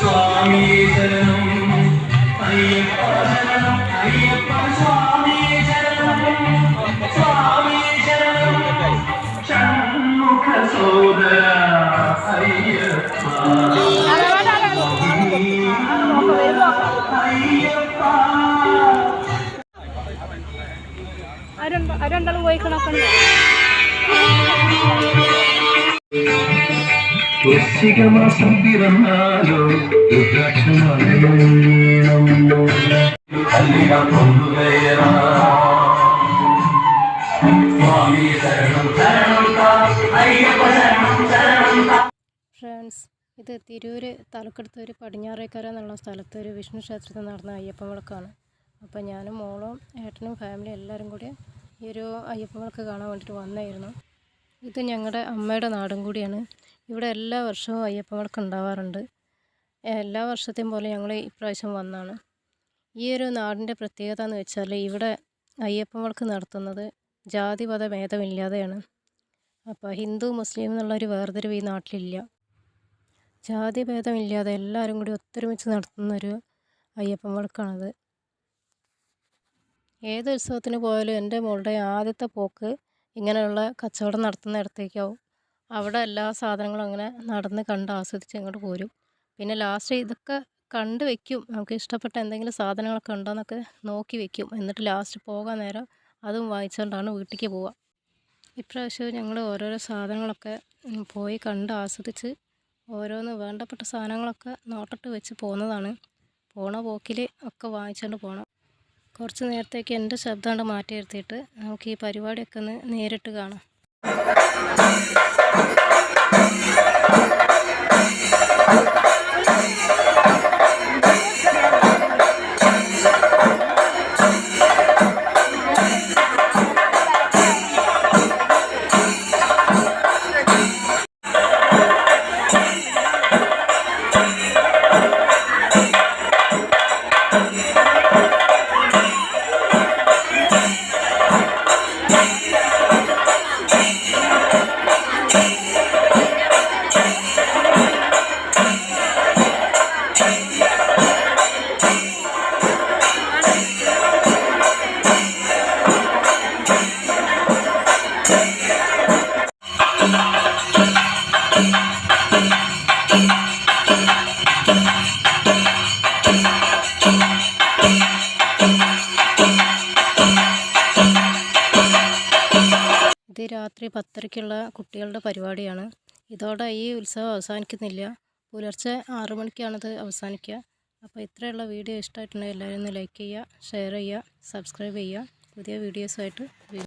സ്വാമി ശരണം അയ്യപ്പ ശരണം അയ്യപ്പ സ്വാമി ശരണം സ്വാമി ശരണം ഷൺമുഖ സോദര അയ്യപ്പ ഫ്രണ്ട്സ് ഇത് തിരൂര് തലക്കെടുത്തൂര് പടിഞ്ഞാറേക്കര എന്നുള്ള സ്ഥലത്ത് ഒരു വിഷ്ണു ക്ഷേത്രത്തിൽ നടന്ന അയ്യപ്പ വിളക്കാണ്. അപ്പോൾ ഞാനും മോളും ഏട്ടനും ഫാമിലി എല്ലാവരും കൂടി ഈ ഒരു അയ്യപ്പങ്ങൾക്ക് കാണാൻ വേണ്ടിയിട്ട് വന്നായിരുന്നു. ഇത് ഞങ്ങളുടെ അമ്മയുടെ നാടും കൂടിയാണ്. ഇവിടെ എല്ലാ വർഷവും അയ്യപ്പങ്ങൾക്ക് ഉണ്ടാവാറുണ്ട്. എല്ലാ വർഷത്തെയും പോലെ ഞങ്ങൾ ഇപ്രാവശ്യം വന്നാണ്. ഈ ഒരു നാടിന്റെ പ്രത്യേകത എന്ന് വെച്ചാൽ ഇവിടെ അയ്യപ്പങ്ങൾക്ക് നടത്തുന്നത് ജാതിമത ഭേദമില്ലാതെയാണ് അപ്പോൾ ഹിന്ദു മുസ്ലിം എന്നുള്ളൊരു വേർതിരിവ് ഈ നാട്ടിലില്ല. ജാതി ഭേദമില്ലാതെ എല്ലാവരും കൂടി ഒത്തൊരുമിച്ച് നടത്തുന്നൊരു അയ്യപ്പൻ വിളക്കാണത് ഏത് ഉത്സവത്തിന് പോയാലും എന്റെ മോളുടെ ആദ്യത്തെ പോക്ക് ഇങ്ങനെയുള്ള കച്ചവടം നടത്തുന്ന ഇടത്തേക്കാവും. അവിടെ എല്ലാ സാധനങ്ങളും അങ്ങനെ നടന്ന് കണ്ട് ആസ്വദിച്ച് ഇങ്ങോട്ട് പോരും. പിന്നെ ലാസ്റ്റ് ഇതൊക്കെ കണ്ട് വെക്കും. നമുക്ക് ഇഷ്ടപ്പെട്ട എന്തെങ്കിലും സാധനങ്ങളൊക്കെ ഉണ്ടോയെന്നൊക്കെ നോക്കി വെക്കും. എന്നിട്ട് ലാസ്റ്റ് പോകാൻ നേരം അതും വായിച്ചുകൊണ്ടാണ് വീട്ടിലേക്ക് പോവുക. ഇപ്രാവശ്യം ഞങ്ങൾ ഓരോരോ സാധനങ്ങളൊക്കെ പോയി കണ്ട് ആസ്വദിച്ച് ഓരോന്ന് വേണ്ടപ്പെട്ട സാധനങ്ങളൊക്കെ നോട്ടിട്ട് വെച്ച് പോകുന്നതാണ് പോണ പോക്കിൽ ഒക്കെ വാങ്ങിച്ചുകൊണ്ട് പോകണം കുറച്ച് നേരത്തേക്ക് എന്റെ ശബ്ദം കൊണ്ട് മാറ്റി നിർത്തിയിട്ട് നമുക്ക് ഈ പരിപാടിയൊക്കെ ഒന്ന് നേരിട്ട് കാണാം. ഇത് രാത്രി പത്തരയ്ക്കുള്ള കുട്ടികളുടെ പരിപാടിയാണ്. ഇതോടെ ഈ ഉത്സവം അവസാനിക്കുന്നില്ല. പുലർച്ചെ ആറു മണിക്കാണിത് അവസാനിക്കുക. അപ്പോൾ ഇത്രയുള്ള വീഡിയോ ഇഷ്ടമായിട്ടുണ്ടെങ്കിൽ എല്ലാവരും ഒന്ന് ലൈക്ക് ചെയ്യുക ഷെയർ ചെയ്യുക സബ്സ്ക്രൈബ് ചെയ്യുക. പുതിയ വീഡിയോസുമായിട്ട്